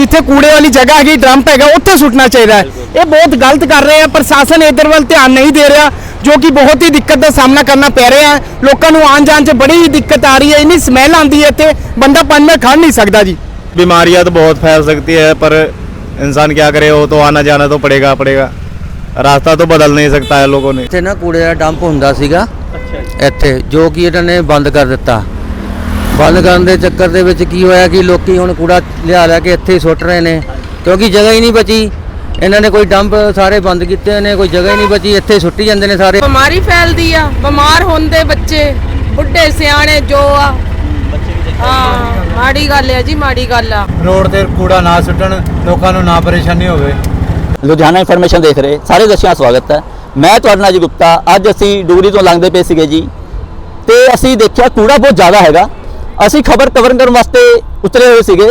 ਜਿੱਥੇ ਕੂੜੇ ਵਾਲੀ ਜਗ੍ਹਾ ਹੈਗੀ ਡੰਪ ਹੈਗਾ ਉੱਥੇ ਸੁੱਟਣਾ ਚਾਹੀਦਾ ਹੈ ਇਹ ਬਹੁਤ ਗਲਤ ਕਰ ਰਹੇ ਆ ਪ੍ਰਸ਼ਾਸਨ ਇਧਰ ਵੱਲ ਧਿਆਨ ਨਹੀਂ ਦੇ ਰਿਹਾ ਜੋ ਕਿ ਬਹੁਤ ਹੀ ਦਿੱਕਤ ਦਾ ਸਾਹਮਣਾ ਕਰਨਾ ਪੈ ਰਿਹਾ ਹੈ ਲੋਕਾਂ ਨੂੰ ਆਉਣ ਜਾਣ 'ਚ ਬੜੀ ਹੀ ਦਿੱਕਤ ਆ ਰਹੀ ਹੈ ਇੰਨੀ ਸਮੈਲ ਆਉਂਦੀ ਹੈ ਇੱਥੇ ਬੰਦਾ ਪੰਜ ਮਿੰਟ ਖੜ ਨਹੀਂ ਸਕਦਾ ਜੀ बीमारियां तो बहुत फैल सकती है पर इंसान क्या करे वो तो आना जाना तो पड़ेगा पड़ेगा रास्ता तो बदल नहीं सकता है लोगों ने ਇੱਥੇ ਨਾ ਕੂੜੇ ਦਾ ਡੰਪ ਹੁੰਦਾ ਸੀਗਾ ਅੱਛਾ ਇੱਥੇ ਜੋ ਕਿ ਇਹਨਾਂ ਨੇ ਬੰਦ ਕਰ ਦਿੱਤਾ ਬੰਦ ਕਰਨ ਦੇ ਚੱਕਰ ਦੇ ਵਿੱਚ ਕੀ ਹੋਇਆ ਕਿ ਲੋਕੀ ਹੁਣ ਕੂੜਾ ਲਿਆ ਲਿਆ ਕੇ ਇੱਥੇ ਹੀ ਸੁੱਟ ਰਹੇ ਨੇ ਕਿਉਂਕਿ ਜਗ੍ਹਾ ਹੀ ਨਹੀਂ ਬਚੀ। ਇਹਨਾਂ ਨੇ ਕੋਈ ਡੰਪ ਸਾਰੇ ਬੰਦ ਕੀਤੇ ਨੇ ਕੋਈ ਜਗ੍ਹਾ ਹੀ ਨਹੀਂ ਬਚੀ ਇੱਥੇ ਹੀ ਸੁੱਟੀ ਜਾਂਦੇ ਨੇ ਸਾਰੇ। ਬਿਮਾਰੀ ਫੈਲਦੀ ਆ ਬਿਮਾਰ ਹੁੰਦੇ ਬੱਚੇ ਬੁੱਢੇ ਸਿਆਣੇ ਜੋ ਆ। ਹਾਂ ਮਾੜੀ ਗੱਲ ਆ ਜੀ ਮਾੜੀ ਗੱਲ ਆ। ਰੋਡ ਤੇ ਕੂੜਾ ਨਾ ਸੁੱਟਣ ਲੋਕਾਂ ਨੂੰ ਨਾ ਪਰੇਸ਼ਾਨੀ ਹੋਵੇ। ਲੁਧਿਆਣਾ ਇਨਫੋਰਮੇਸ਼ਨ ਦੇਖ ਰਹੇ ਸਾਰੇ ਦਰਸ਼ਕਾਂ ਦਾ ਸਵਾਗਤ ਹੈ। ਮੈਂ ਤੁਹਾਡਾ ਨਾਲ ਜੀ ਗੁਪਤਾ ਅੱਜ ਅਸੀਂ ਡੂਗਰੀ ਤੋਂ ਲੰਘਦੇ ਪਏ ਸੀਗੇ ਜੀ। ਤੇ ਅਸੀਂ ਦੇਖਿਆ ਕੂੜਾ ਬਹੁਤ ਜ਼ਿਆਦਾ ਹੈਗਾ। ਅਸੀਂ ਖਬਰ ਕਵਰ ਕਰਨ ਵਾਸਤੇ ਉਤਰੇ ਹੋਏ ਸੀਗੇ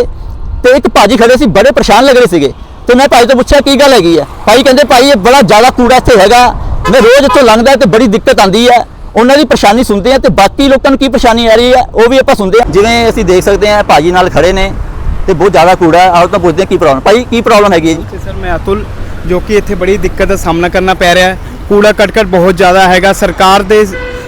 ਤੇ ਇੱਕ ਭਾਜੀ ਖੜੇ ਸੀ, ਬੜੇ ਪਰੇਸ਼ਾਨ ਲੱਗ ਰਹੇ ਸੀਗੇ। ਤੇ ਮੈਂ ਭਾਈ ਤੋਂ ਪੁੱਛਿਆ, ਕੀ ਗੱਲ ਹੈਗੀ ਹੈ ਭਾਈ ਕਹਿੰਦੇ, ਭਾਈ, ਇਹ ਬੜਾ ਜ਼ਿਆਦਾ ਕੂੜਾ ਇੱਥੇ ਹੈਗਾ। ਮੈਂ ਰੋਜ਼ ਇੱਥੋਂ ਲੰਘਦਾ ਤੇ ਬੜੀ ਦਿੱਕਤ ਆਉਂਦੀ ਹੈ ਉਹਨਾਂ ਦੀ ਪਰੇਸ਼ਾਨੀ ਸੁਣਦੇ ਆ ਤੇ ਬਾਕੀ ਲੋਕਾਂ ਨੂੰ ਕੀ ਪਰੇਸ਼ਾਨੀ ਆ ਰਹੀ ਹੈ ਉਹ ਵੀ ਆਪਾਂ ਸੁਣਦੇ ਆ। ਜਿਵੇਂ ਅਸੀਂ ਦੇਖ ਸਕਦੇ ਹਾਂ ਭਾਜੀ ਨਾਲ ਖੜੇ ਨੇ ਤੇ ਬਹੁਤ ਜ਼ਿਆਦਾ ਕੂੜਾ ਹੈ ਆਓ ਤਾਂ ਪੁੱਛਦੇ ਹਾਂ ਕੀ ਪ੍ਰੋਬਲਮ ਭਾਈ, ਕੀ ਪ੍ਰੋਬਲਮ ਹੈਗੀ ਹੈ ਜੀ? ਸਰ, ਮੈਂ ਅਤੁਲ, ਜੋ ਕਿ ਇੱਥੇ ਬੜੀ ਦਿੱਕਤ ਦਾ ਸਾਹਮਣਾ ਕਰਨਾ ਪੈ ਰਿਹਾ। ਹੈ ਕੂੜਾ ਕਟਕਟ ਬਹੁਤ ਜ਼ਿਆਦਾ ਹੈਗਾ। ਸਰਕਾਰ ਦੇ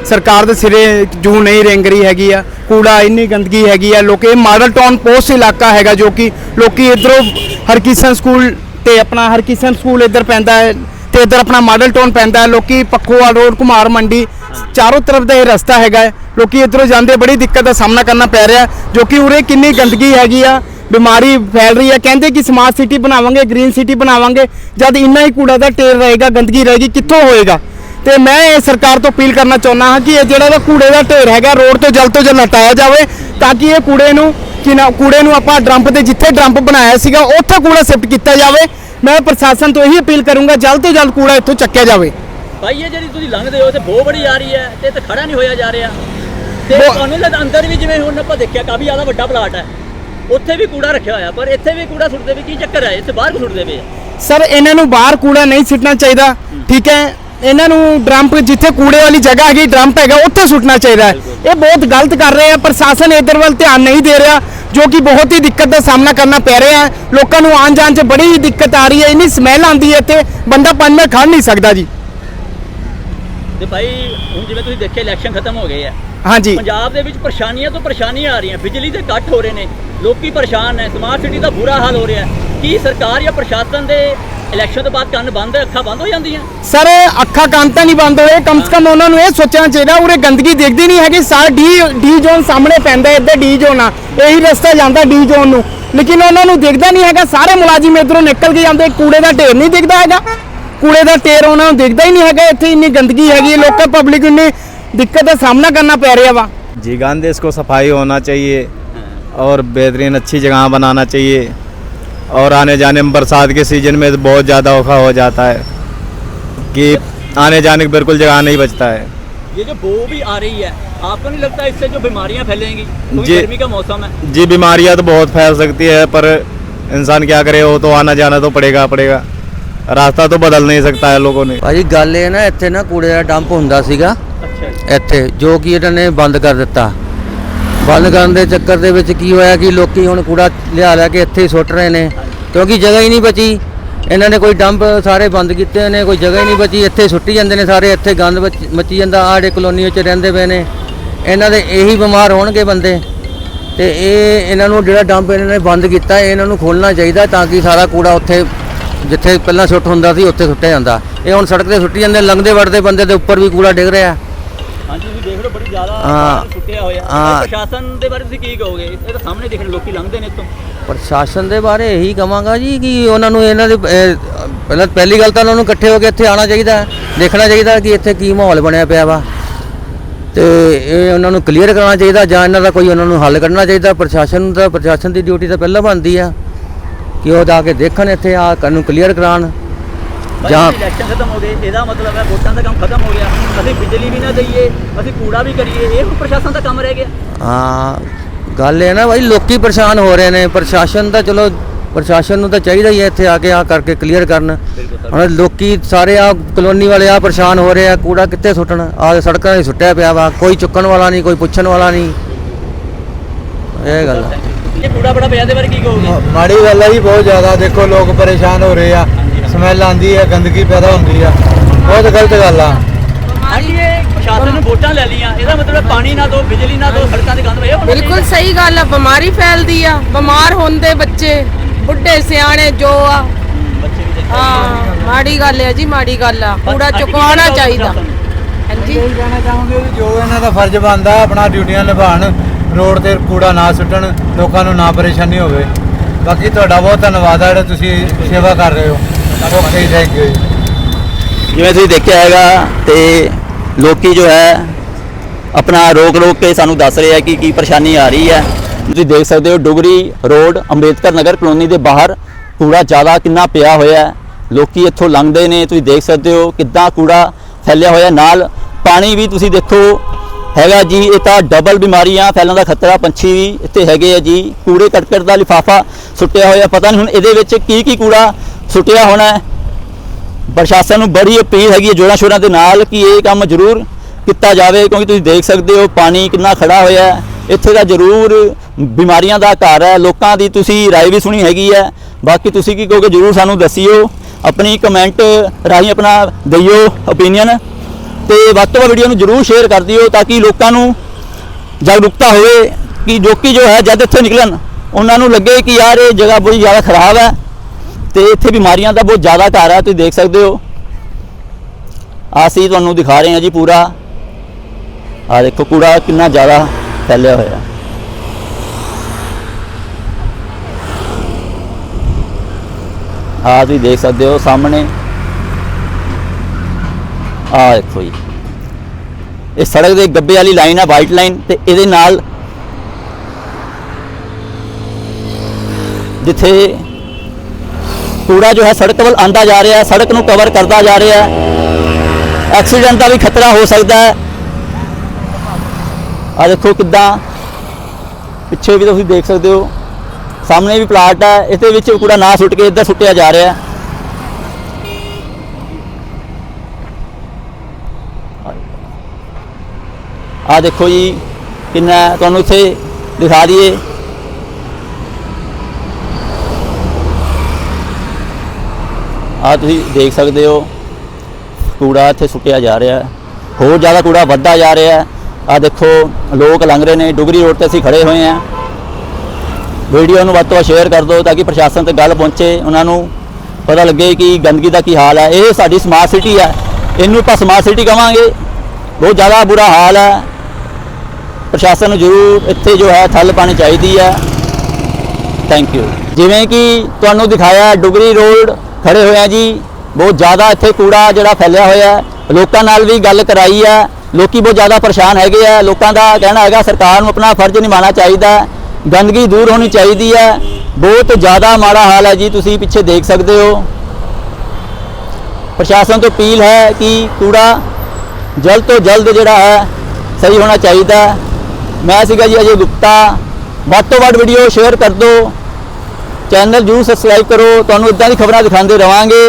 ਸਰਕਾਰ ਦੇ ਸਿਰੇ ਜੂ ਨਹੀਂ ਰਿੰਗ ਰਹੀ ਹੈਗੀ ਆ, ਕੂੜਾ ਇੰਨੀ ਗੰਦਗੀ ਹੈਗੀ ਆ, ਲੋਕ ਇਹ ਮਾਡਲ ਟਾਊਨ ਪੋਸਟ ਇਲਾਕਾ ਹੈਗਾ ਜੋ ਕਿ ਲੋਕੀ ਇਧਰੋਂ ਹਰਕਿਸ਼ਨ ਸਕੂਲ ਤੇ ਆਪਣਾ ਹਰਕਿਸ਼ਨ ਸਕੂਲ ਇੱਧਰ ਪੈਂਦਾ ਹੈ ਤੇ ਇੱਧਰ ਆਪਣਾ ਮਾਡਲ ਟਾਊਨ ਪੈਂਦਾ ਹੈ, ਲੋਕੀ ਪੱਖੋਵਾਲ ਰੋਡ ਕੁਮਾਰ ਮੰਡੀ, ਚਾਰੋਂ ਤਰਫ ਦਾ ਇਹ ਰਸਤਾ ਹੈਗਾ ਹੈ। ਲੋਕੀ ਇਧਰੋਂ ਜਾਂਦੇ ਬੜੀ ਦਿੱਕਤ ਦਾ ਸਾਹਮਣਾ ਕਰਨਾ ਪੈ ਰਿਹਾ, ਜੋ ਕਿ ਉਰੇ ਕਿੰਨੀ ਗੰਦਗੀ ਹੈਗੀ ਆ, ਬਿਮਾਰੀ ਫੈਲ ਰਹੀ ਹੈ ਕਹਿੰਦੇ ਕਿ ਸਮਾਰਟ ਸਿਟੀ ਬਣਾਵਾਂਗੇ ਗ੍ਰੀਨ ਸਿਟੀ ਬਣਾਵਾਂਗੇ, ਜਦ ਇੰਨਾ ਹੀ ਕੂੜਾ ਦਾ ਢੇਰ ਰਹੇਗਾ, ਗੰਦਗੀ ਰਹੇਗੀ, ਕਿੱਥੋਂ ਹੋਏਗਾ ਤੇ ਮੈਂ ਇਹ ਸਰਕਾਰ ਤੋਂ ਅਪੀਲ ਕਰਨਾ ਚਾਹੁੰਦਾ ਹਾਂ ਕਿ ਇਹ ਜਿਹੜਾ ਦਾ ਕੂੜੇ ਦਾ ਢੇਰ ਹੈਗਾ ਰੋਡ ਤੋਂ ਜਲਦ ਤੋਂ ਜਲਦ ਹਟਾਇਆ ਜਾਵੇ ਤਾਂ ਕਿ ਇਹ ਕੂੜੇ ਨੂੰ ਕਿ ਨਾ ਕੂੜੇ ਨੂੰ ਆਪਾਂ ਡੰਪ ਤੇ ਜਿੱਥੇ ਡੰਪ ਬਣਾਇਆ ਸੀਗਾ ਉੱਥੇ ਕੂੜਾ ਸ਼ਿਫਟ ਕੀਤਾ ਜਾਵੇ। ਮੈਂ ਪ੍ਰਸ਼ਾਸਨ ਤੋਂ ਇਹੀ ਅਪੀਲ ਕਰੂੰਗਾ ਜਲਦ ਤੋਂ ਜਲਦ ਕੂੜਾ ਇੱਥੋਂ ਚੱਕਿਆ ਜਾਵੇ। ਭਾਈ ਇਹ ਜਿਹੜੀ ਤੁਸੀਂ ਲੰਘਦੇ ਹੋ ਤੇ ਬਹੁਤ ਬੜੀ ਆ ਰਹੀ ਹੈ ਤੇ ਇੱਥੇ ਖੜਾ ਨਹੀਂ ਹੋਇਆ ਜਾ ਰਿਹਾ। ਤੇ ਤੁਹਾਨੂੰ ਲੱਗਦਾ ਅੰਦਰ ਵੀ ਜਿਵੇਂ ਹੁਣ ਆਪਾਂ ਦੇਖਿਆ ਕਾਫੀ ਜ਼ਿਆਦਾ ਵੱਡਾ ਪਲਾਟ ਹੈ। ਉੱਥੇ ਵੀ ਕੂੜਾ ਰੱਖਿਆ ਹੋਇਆ ਪਰ ਇੱਥੇ ਵੀ ਕੂੜਾ ਸੁੱਟਦੇ ਵੀ ਕੀ ਚੱਕਰ ਹੈ? ਇੱਥੇ ਬਾਹਰ ਕਿਉਂ ਸੁੱਟਦੇ ਪਏ ਸਰ ਇਹਨਾਂ ਨੂੰ ਬਾਹਰ ਕੂੜਾ ਨਹੀਂ ਸਿੱਟਣਾ ਚਾਹੀਦਾ ਠੀਕ ਹੈ? ਇਹਨਾਂ ਨੂੰ ਡਰੰਪ ਜਿੱਥੇ ਕੂੜੇ ਵਾਲੀ ਜਗ੍ਹਾ ਹੈਗੀ ਡਰੰਪ ਹੈਗਾ ਉੱਥੇ ਸੁੱਟਣਾ ਚਾਹੀਦਾ ਹੈ। ਇਹ ਬਹੁਤ ਗਲਤ ਕਰ ਰਹੇ ਆ ਪ੍ਰਸ਼ਾਸਨ ਇਧਰ ਵੱਲ ਧਿਆਨ ਨਹੀਂ ਦੇ ਰਿਹਾ ਜੋ ਕਿ ਬਹੁਤ ਹੀ ਦਿੱਕਤ ਦਾ ਸਾਹਮਣਾ ਕਰਨਾ ਪੈ ਰਿਹਾ ਹੈ। ਲੋਕਾਂ ਨੂੰ ਆਉਣ ਜਾਣ 'ਚ ਬੜੀ ਦਿੱਕਤ ਆ ਰਹੀ ਹੈ ਇੰਨੀ ਸਮੈਲ ਆਉਂਦੀ ਹੈ ਇੱਥੇ ਬੰਦਾ ਪੰਜ ਮਿੰਟ ਖੜ ਨਹੀਂ ਸਕਦਾ ਜੀ। ਤੇ ਭਾਈ ਹੁਣ ਜਿਵੇਂ ਤੁਸੀਂ ਦੇਖਿਆ ਇਲੈਕਸ਼ਨ ਖਤਮ ਹੋ ਗਏ ਆ। ਹਾਂਜੀ। ਪੰਜਾਬ ਦੇ ਵਿੱਚ ਪਰੇਸ਼ਾਨੀਆਂ ਤੋਂ ਪਰੇਸ਼ਾਨੀਆਂ ਆ ਰਹੀਆਂ ਬਿਜਲੀ ਦੇ ਕੱਟ ਹੋ ਰਹੇ ਨੇ ਲੋਕੀ ਪਰੇਸ਼ਾਨ ਨੇ ਸਮਾਰਟ ਸਿਟੀ ਦਾ ਬੁਰਾ ਹਾਲ ਹੋ ਰਿਹਾ। ਕੀ ਸਰਕਾਰ ਜਾਂ ਪ੍ਰਸ਼ਾਸਨ ਦੇ ਇਲੈਕਸ਼ਨ ਤੋਂ ਬਾਅਦ ਕੰਨ ਬੰਦ ਅੱਖਾਂ ਬੰਦ ਹੋ ਜਾਂਦੀਆਂ ਸਰ ਅੱਖਾਂ ਕੰਨ ਤਾਂ ਨਹੀਂ ਬੰਦ ਹੋਏ ਕਮ ਸੇ ਕਮ ਉਹਨਾਂ ਨੂੰ ਇਹ ਸੋਚਣਾ ਚਾਹੀਦਾ ਉਰੇ ਗੰਦਗੀ ਦੇਖਦੀ ਨਹੀਂ ਹੈਗੀ ਸਾਰ ਡੀ ਡੀ ਜ਼ੋਨ ਸਾਹਮਣੇ ਪੈਂਦਾ ਹੈ, ਇੱਧਰ ਡੀ ਜ਼ੋਨ ਆ ਇਹੀ ਰਸਤਾ ਜਾਂਦਾ ਡੀ ਜ਼ੋਨ ਨੂੰ ਲੇਕਿਨ ਉਹਨਾਂ ਨੂੰ ਦਿਖਦਾ ਨਹੀਂ ਹੈਗਾ ਸਾਰੇ ਮੁਲਾਜ਼ਮ ਇਧਰੋਂ ਨਿਕਲ ਕੇ ਜਾਂਦੇ ਕੂੜੇ ਦਾ ਢੇਰ ਨਹੀਂ ਦਿਖਦਾ ਹੈਗਾ ਕੂੜੇ ਦਾ ਢੇਰ ਉਹਨਾਂ ਨੂੰ ਦਿਖਦਾ ਹੀ ਨਹੀਂ ਹੈਗਾ ਇੱਥੇ ਇੰਨੀ ਗੰਦਗੀ ਹੈਗੀ ਲੋਕਾਂ ਪਬਲਿਕ ਨੂੰ ਇੰਨੀ ਦਿੱਕਤ ਦਾ ਸਾਹਮਣਾ ਕਰਨਾ ਪੈ ਰਿਹਾ ਵਾ जी गांधी इसको सफाई होना चाहिए और बेहतरीन अच्छी जगह बनाना चाहिए और आने जाने में बरसात के सीजन में तो बहुत ज़्यादा औखा हो जाता है कि आने जाने की बिल्कुल जगह नहीं बचता है ये जो बो भी आ रही है आपको नहीं लगता इससे जो बीमारियां फैलेंगी क्योंकि जी। गर्मी का मौसम है जी बीमारियां तो बहुत फैल सकती है पर इंसान क्या करे वो तो आना जाना तो पड़ेगा पड़ेगा रास्ता तो बदल नहीं सकता है लोगों ने ਭਾਜੀ ਗੱਲ ਇਹ ਨਾ ਇੱਥੇ ਨਾ ਕੂੜੇ ਦਾ ਡੰਪ ਹੁੰਦਾ ਸੀਗਾ अच्छा ਇੱਥੇ ਜੋ ਕਿ ਇਹਨਾਂ ਨੇ ਬੰਦ ਕਰ ਦਿੱਤਾ ਬੰਦ ਕਰਨ ਦੇ ਚੱਕਰ ਦੇ ਵਿੱਚ ਕੀ ਹੋਇਆ ਕਿ ਲੋਕੀ ਹੁਣ ਕੂੜਾ ਲਿਆ ਲਿਆ ਕੇ ਇੱਥੇ ਹੀ ਸੁੱਟ ਰਹੇ ਨੇ, ਕਿਉਂਕਿ ਜਗ੍ਹਾ ਹੀ ਨਹੀਂ ਬਚੀ। ਇਹਨਾਂ ਨੇ ਕੋਈ ਡੰਪ ਸਾਰੇ ਬੰਦ ਕੀਤੇ ਨੇ, ਕੋਈ ਜਗ੍ਹਾ ਹੀ ਨਹੀਂ ਬਚੀ, ਇੱਥੇ ਸੁੱਟੀ ਜਾਂਦੇ ਨੇ ਸਾਰੇ, ਇੱਥੇ ਗੰਦ ਮਚ- ਮੱਚੀ ਜਾਂਦਾ ਆੜੇ ਕਲੋਨੀ ਵਿੱਚ ਰਹਿੰਦੇ ਪਏ ਨੇ। ਇਹਨਾਂ ਦੇ ਇਹੀ ਬਿਮਾਰ ਹੋਣਗੇ ਬੰਦੇ। ਤੇ ਇਹ ਇਹਨਾਂ ਨੂੰ ਜਿਹੜਾ ਡੰਪ ਇਹਨਾਂ ਨੇ ਬੰਦ ਕੀਤਾ ਇਹਨਾਂ ਨੂੰ ਖੋਲਣਾ ਚਾਹੀਦਾ ਤਾਂ ਕਿ ਸਾਰਾ ਕੂੜਾ ਉੱਥੇ, ਜਿੱਥੇ ਪਹਿਲਾਂ ਸੁੱਟ ਹੁੰਦਾ ਸੀ, ਉੱਥੇ ਸੁੱਟਿਆ ਜਾਂਦਾ। ਇਹ ਹੁਣ ਸੜਕ ਤੇ ਸੁੱਟੀ ਜਾਂਦੇ ਲੰਘਦੇ ਵੜਦੇ ਬੰਦੇ ਦੇ ਉੱਪਰ ਵੀ ਕੂੜਾ ਡਿੱਗ ਰਿਹਾ। ਹਾਂਜੀ ਤੁਸੀਂ ਦੇਖ ਰਹੇ ਹੋ ਬੜੀ ਜ਼ਿਆਦਾ ਸੁੱਟਿਆ ਹੋਇਆ। ਪ੍ਰਸ਼ਾਸਨ ਦੇ ਬਾਰੇ ਤੁਸੀਂ ਕੀ ਕਹੋਗੇ? ਇਹ ਤਾਂ ਸਾਹਮਣੇ ਦਿਖਣ ਲੋਕੀ ਲੰਘਦੇ ਨੇ ਇੱਥੋਂ। ਪ੍ਰਸ਼ਾਸਨ ਦੇ ਬਾਰੇ ਇਹੀ ਕਵਾਂਗਾ ਜੀ ਕਿ ਉਹਨਾਂ ਨੂੰ ਇਹਨਾਂ ਦੇ ਪਹਿਲਾਂ ਪਹਿਲੀ ਗੱਲ ਤਾਂ ਉਹਨਾਂ ਨੂੰ ਇਕੱਠੇ ਹੋ ਕੇ ਇੱਥੇ ਆਉਣਾ ਚਾਹੀਦਾ ਹੈ, ਦੇਖਣਾ ਚਾਹੀਦਾ ਕਿ ਇੱਥੇ ਕੀ ਮਾਹੌਲ ਬਣਿਆ ਪਿਆ ਵਾ। ਤੇ ਇਹ ਉਹਨਾਂ ਨੂੰ ਕਲੀਅਰ ਕਰਨਾ ਚਾਹੀਦਾ ਜਾਂ ਇਹਨਾਂ ਦਾ ਕੋਈ ਉਹਨਾਂ ਨੂੰ ਹੱਲ ਕੱਢਣਾ ਚਾਹੀਦਾ। ਪ੍ਰਸ਼ਾਸਨ ਤਾਂ ਪ੍ਰਸ਼ਾਸਨ ਦੀ ਡਿਊਟੀ ਤਾਂ ਪਹਿਲਾਂ ਬਣਦੀ ਆ ਕਿ ਉਹ ਜਾ ਕੇ ਦੇਖਣ ਇੱਥੇ ਆ ਨੂੰ ਕਲੀਅਰ ਕਰਾਉਣ। ਜਾਂ ਇਲੈਕਸ਼ਨ ਖਤਮ ਹੋ ਗਏ ਇਹਦਾ ਮਤਲਬ ਹੈ ਵੋਟਾਂ ਦਾ ਕੰਮ ਖਤਮ ਹੋ ਗਿਆ। ਅਸੀਂ ਬਿਜਲੀ ਵੀ ਨਾ ਦਈਏ ਅਸੀਂ ਕੂੜਾ ਵੀ ਕਰੀਏ ਇਹ ਹੁਣ ਪ੍ਰਸ਼ਾਸਨ ਦਾ ਕੰਮ ਰਹਿ ਗਿਆ। ਹਾਂ ਗੱਲ ਇਹ ਨਾ ਭਾਈ ਲੋਕੀ ਪਰੇਸ਼ਾਨ ਹੋ ਰਹੇ ਨੇ। ਪ੍ਰਸ਼ਾਸਨ ਤਾਂ ਚਲੋ ਪ੍ਰਸ਼ਾਸਨ ਨੂੰ ਤਾਂ ਚਾਹੀਦਾ ਹੀ ਹੈ ਇੱਥੇ ਆ ਕੇ ਆ ਕਰਕੇ ਕਲੀਅਰ ਕਰਨ। ਹੁਣ ਲੋਕੀ ਸਾਰੇ ਆ ਕਲੋਨੀ ਵਾਲੇ ਆ ਪਰੇਸ਼ਾਨ ਹੋ ਰਹੇ ਆ ਕੂੜਾ ਕਿੱਥੇ ਸੁੱਟਣ? ਆ ਸੜਕਾਂ 'ਤੇ ਸੁੱਟਿਆ ਪਿਆ ਵਾ ਕੋਈ ਚੁੱਕਣ ਵਾਲਾ ਨਹੀਂ ਕੋਈ ਪੁੱਛਣ ਵਾਲਾ ਨਹੀਂ। ਇਹ ਗੱਲ ਆ। ਇਹ ਕੂੜਾ ਬੜਾ ਪਿਆ ਦੇ ਬਾਰੇ ਕੀ ਕਹੋਗੇ? ਮਾੜੀ ਗੱਲ ਹੈ ਜੀ ਬਹੁਤ ਜ਼ਿਆਦਾ। ਦੇਖੋ ਲੋਕ ਪਰੇਸ਼ਾਨ ਹੋ ਰਹੇ ਆ। ਸਮੈਲ ਆਂਦੀ ਹੈ ਗੰਦਗੀ ਪੈਦਾ ਹੁੰਦੀ ਆ। ਬਹੁਤ ਗਲਤ ਗੱਲ ਆ। ਹਾਂਜੀ ਇਹ ਪ੍ਰਸ਼ਾਸਨ ਨੂੰ ਵੋਟਾਂ ਲੈ ਲੀਆਂ ਇਹਦਾ ਮਤਲਬ ਪਾਣੀ ਨਾ ਦੋ ਬਿਜਲੀ ਨਾ ਦੋ ਸੜਕਾਂ ਤੇ ਗੰਦ ਪਏ ਹੋਣਾ ਬਿਲਕੁਲ ਸਹੀ ਗੱਲ ਆ ਬਿਮਾਰੀ ਫੈਲਦੀ ਆ। ਬਿਮਾਰ ਹੁੰਦੇ ਬੱਚੇ ਬੁੱਢੇ ਸਿਆਣੇ ਜੋ ਆ। ਹਾਂ ਮਾੜੀ ਗੱਲ ਹੈ ਜੀ ਮਾੜੀ ਗੱਲ ਆ। ਕੂੜਾ ਚੁਕਵਾਉਣਾ ਚਾਹੀਦਾ ਚਾਹੀਦਾ। ਪ੍ਰਸ਼ਾਸਨ ਨੂੰ? ਹਾਂਜੀ? ਇਹ ਕਹਿਣਾ ਚਾਹੂੰਗੇ ਵੀ ਜੋ ਇਹਨਾਂ ਦਾ ਫਰਜ਼ ਬਣਦਾ ਆਪਣਾ ਡਿਊਟੀਆਂ ਨਿਭਾਉਣ ਰੋਡ ਤੇ ਕੂੜਾ ਨਾ ਸੁੱਟਣ ਲੋਕਾਂ ਨੂੰ ਨਾ ਪਰੇਸ਼ਾਨੀ ਹੋਵੇ। ਬਾਕੀ ਤੁਹਾਡਾ ਬਹੁਤ ਧੰਨਵਾਦ ਹੈ ਜਿਹੜਾ ਤੁਸੀਂ ਸੇਵਾ ਕਰ ਰਹੇ ਹੋ। ਓਕੇ ਥੈਂਕ ਯੂ ਜਿਵੇਂ ਤੁਸੀਂ ਦੇਖਿਆ ਹੈਗਾ ਤੇ ਲੋਕੀ ਜੋ ਹੈ ਆਪਣਾ ਰੋਕ ਰੋਕ ਕੇ ਸਾਨੂੰ ਦੱਸ ਰਹੇ ਆ ਕਿ ਕੀ ਪਰੇਸ਼ਾਨੀ ਆ ਰਹੀ ਹੈ। ਤੁਸੀਂ ਦੇਖ ਸਕਦੇ ਹੋ ਡੁਗਰੀ ਰੋਡ ਅੰਬੇਦਕਰ ਨਗਰ ਕਲੋਨੀ ਦੇ ਬਾਹਰ ਕੂੜਾ ਜ਼ਿਆਦਾ ਕਿੰਨਾ ਪਿਆ ਹੋਇਆ ਹੈ। ਲੋਕੀ ਇੱਥੋਂ ਲੰਘਦੇ ਨੇ, ਤੁਸੀਂ ਦੇਖ ਸਕਦੇ ਹੋ ਕਿੱਦਾਂ ਕੂੜਾ ਫੈਲਿਆ ਹੋਇਆ ਨਾਲ ਪਾਣੀ ਵੀ ਤੁਸੀਂ ਦੇਖੋ, ਹੈਗਾ ਜੀ, ਇਹ ਤਾਂ ਡਬਲ ਬਿਮਾਰੀਆਂ, ਫੈਲਣ ਦਾ ਖਤਰਾ ਪੰਛੀ ਵੀ ਇੱਥੇ ਹੈਗੇ ਆ ਜੀ। ਕੂੜੇ ਕਟਕਟ ਦਾ ਲਿਫਾਫਾ ਸੁੱਟਿਆ ਹੋਇਆ, ਪਤਾ ਨਹੀਂ ਹੁਣ ਇਹਦੇ ਵਿੱਚ ਕੀ ਕੀ ਕੂੜਾ ਸੁੱਟਿਆ ਹੋਣਾ ਪ੍ਰਸ਼ਾਸਨ ਨੂੰ ਬੜੀ ਅਪੀਲ ਹੈਗੀ ਹੈ ਜੋਰਾਂ ਸ਼ੋਰਾਂ ਦੇ ਨਾਲ ਕਿ ਇਹ ਕੰਮ ਜ਼ਰੂਰ ਕੀਤਾ ਜਾਵੇ, ਕਿਉਂਕਿ ਤੁਸੀਂ ਦੇਖ ਸਕਦੇ ਹੋ ਪਾਣੀ ਕਿੰਨਾ ਖੜਾ ਹੋਇਆ ਹੈ। ਇੱਥੇ ਦਾ ਜ਼ਰੂਰ ਬਿਮਾਰੀਆਂ ਦਾ ਘਰ ਹੈ, ਲੋਕਾਂ ਦੀ ਤੁਸੀਂ ਰਾਏ ਵੀ ਸੁਣੀ ਹੈਗੀ ਹੈ। ਬਾਕੀ ਤੁਸੀਂ ਕੀ ਕਹੋਗੇ ਜ਼ਰੂਰ ਸਾਨੂੰ ਦੱਸਿਓ, ਆਪਣੀ ਕਮੈਂਟ ਰਾਹੀਂ ਆਪਣਾ ਦਈਓ ਓਪੀਨੀਅਨ ਤੇ ਵੱਧ ਤੋਂ ਵੱਧ ਵੀਡੀਓ ਨੂੰ ਜ਼ਰੂਰ ਸ਼ੇਅਰ ਕਰ ਦਿਓ ਤਾਂ ਕਿ ਲੋਕਾਂ ਨੂੰ ਜਾਗਰੂਕਤਾ ਹੋਵੇ ਕਿ ਜੋਕੀ ਜੋ ਹੈ ਜਦ ਇੱਥੇ ਨਿਕਲਣ, ਉਹਨਾਂ ਨੂੰ ਲੱਗੇ ਕਿ ਯਾਰ ਇਹ ਜਗ੍ਹਾ ਬੜੀ ਜ਼ਿਆਦਾ ਖਰਾਬ ਹੈ। ਤੇ ਇੱਥੇ ਬਿਮਾਰੀਆਂ ਦਾ ਬਹੁਤ ਜ਼ਿਆਦਾ ਘਰ ਹੈ ਤੁਸੀਂ ਦੇਖ ਸਕਦੇ ਹੋ। ਅਸੀਂ ਤੁਹਾਨੂੰ ਦਿਖਾ ਰਹੇ ਹਾਂ ਜੀ ਪੂਰਾ। ਆ ਦੇਖੋ, ਕੂੜਾ ਕਿੰਨਾ ਜ਼ਿਆਦਾ ਫੈਲਿਆ ਹੋਇਆ। ਹੈ ਆ ਤੁਸੀਂ ਦੇਖ ਸਕਦੇ ਹੋ ਸਾਹਮਣੇ। ਆ ਦੇਖੋ ਜੀ। ਇਹ ਸੜਕ ਦੇ ਗੱਬੇ ਵਾਲੀ ਲਾਈਨ ਆ ਵਾਈਟ ਲਾਈਨ ਤੇ ਇਹਦੇ ਨਾਲ ਜਿੱਥੇ ਕੂੜਾ ਜੋ ਹੈ ਸੜਕ ਵੱਲ ਆਂਦਾ ਜਾ ਰਿਹਾ ਹੈ ਸੜਕ ਨੂੰ ਕਵਰ ਕਰਦਾ ਜਾ ਰਿਹਾ। ਹੈ ਐਕਸੀਡੈਂਟ ਦਾ ਵੀ ਖਤਰਾ ਹੋ ਸਕਦਾ ਹੈ। ਆ ਦੇਖੋ ਕਿੱਦਾਂ ਪਿੱਛੇ ਵੀ ਤੁਸੀਂ ਦੇਖ ਸਕਦੇ ਹੋ। ਸਾਹਮਣੇ ਵੀ ਪਲਾਟ ਹੈ, ਇਹਦੇ ਵਿੱਚ ਕੂੜਾ ਨਾ ਸੁੱਟ ਕੇ ਇੱਧਰ ਸੁੱਟਿਆ ਜਾ ਰਿਹਾ। ਹੈ ਆ ਦੇਖੋ ਜੀ, ਕਿੰਨਾ ਤੁਹਾਨੂੰ ਇੱਥੇ ਦਿਖਾ ਦਈਏ। ਆ ਤੁਸੀਂ ਦੇਖ ਸਕਦੇ ਹੋ, ਕੂੜਾ ਇੱਥੇ ਸੁੱਟਿਆ ਜਾ ਰਿਹਾ ਹੈ। ਹੋਰ ਜ਼ਿਆਦਾ ਕੂੜਾ ਵੱਧਦਾ ਜਾ ਰਿਹਾ ਹੈ। ਆ ਦੇਖੋ, ਲੋਕ ਲੰਘ ਰਹੇ ਨੇ, ਡੁਗਰੀ ਰੋਡ ਤੇ ਅਸੀਂ ਖੜੇ ਹੋਏ ਹਾਂ। ਵੀਡੀਓ ਨੂੰ ਵੱਧ ਤੋਂ ਵੱਧ ਸ਼ੇਅਰ ਕਰ ਦਿਓ ਤਾਂ ਕਿ ਪ੍ਰਸ਼ਾਸਨ 'ਤੇ ਗੱਲ ਪਹੁੰਚੇ, ਉਹਨਾਂ ਨੂੰ ਪਤਾ ਲੱਗੇ ਕਿ ਗੰਦਗੀ ਦਾ ਕੀ ਹਾਲ ਹੈ। ਇਹ ਸਾਡੀ ਸਮਾਰਟ ਸਿਟੀ ਹੈ। ਇਹਨੂੰ ਆਪਾਂ ਸਮਾਰਟ ਸਿਟੀ ਕਵਾਂਗੇ। ਬਹੁਤ ਜ਼ਿਆਦਾ ਬੁਰਾ ਹਾਲ ਹੈ। ਪ੍ਰਸ਼ਾਸਨ ਨੂੰ ਜ਼ਰੂਰ ਇੱਥੇ ਜੋ ਹੈ ਥੱਲ ਪਾਣੀ ਚਾਹੀਦੀ ਹੈ। ਥੈਂਕ ਯੂ ਜਿਵੇਂ ਕਿ ਤੁਹਾਨੂੰ ਦਿਖਾਇਆ, ਡੁਗਰੀ ਰੋਡ ਖੜੇ ਹੋਏ ਆ ਜੀ। ਬਹੁਤ ਜ਼ਿਆਦਾ ਇੱਥੇ ਕੂੜਾ ਜਿਹੜਾ ਫੈਲਿਆ ਹੋਇਆ ਲੋਕਾਂ ਨਾਲ ਵੀ ਗੱਲ ਕਰਾਈ ਹੈ। ਲੋਕੀ ਬਹੁਤ ਜ਼ਿਆਦਾ ਪਰੇਸ਼ਾਨ ਹੈਗੇ ਆ। ਲੋਕਾਂ ਦਾ ਕਹਿਣਾ ਹੈਗਾ, ਸਰਕਾਰ ਨੂੰ ਆਪਣਾ ਫਰਜ਼ ਨਿਭਾਉਣਾ ਚਾਹੀਦਾ ਗੰਦਗੀ ਦੂਰ ਹੋਣੀ ਚਾਹੀਦੀ ਹੈ। ਬਹੁਤ ਜ਼ਿਆਦਾ ਮਾੜਾ ਹਾਲ ਹੈ ਜੀ। ਤੁਸੀਂ ਪਿੱਛੇ ਦੇਖ ਸਕਦੇ ਹੋ। ਪ੍ਰਸ਼ਾਸਨ ਤੋਂ ਅਪੀਲ ਹੈ ਕਿ ਕੂੜਾ ਜਲਦ ਤੋਂ ਜਲਦ ਜਿਹੜਾ ਹੈ, ਸਹੀ ਹੋਣਾ ਚਾਹੀਦਾ ਮੈਂ ਸੀਗਾ ਜੀ ਅਜੇ ਗੁਪਤਾ। ਵੱਧ ਤੋਂ ਵੱਧ ਵੀਡੀਓ ਸ਼ੇਅਰ ਕਰ ਦਿਓ। ਚੈਨਲ ਜਰੂਰ ਸਬਸਕ੍ਰਾਈਬ ਕਰੋ। ਤੁਹਾਨੂੰ ਇਦਾਂ ਦੀ ਖਬਰਾਂ ਦਿਖਾਉਂਦੇ ਰਵਾਂਗੇ।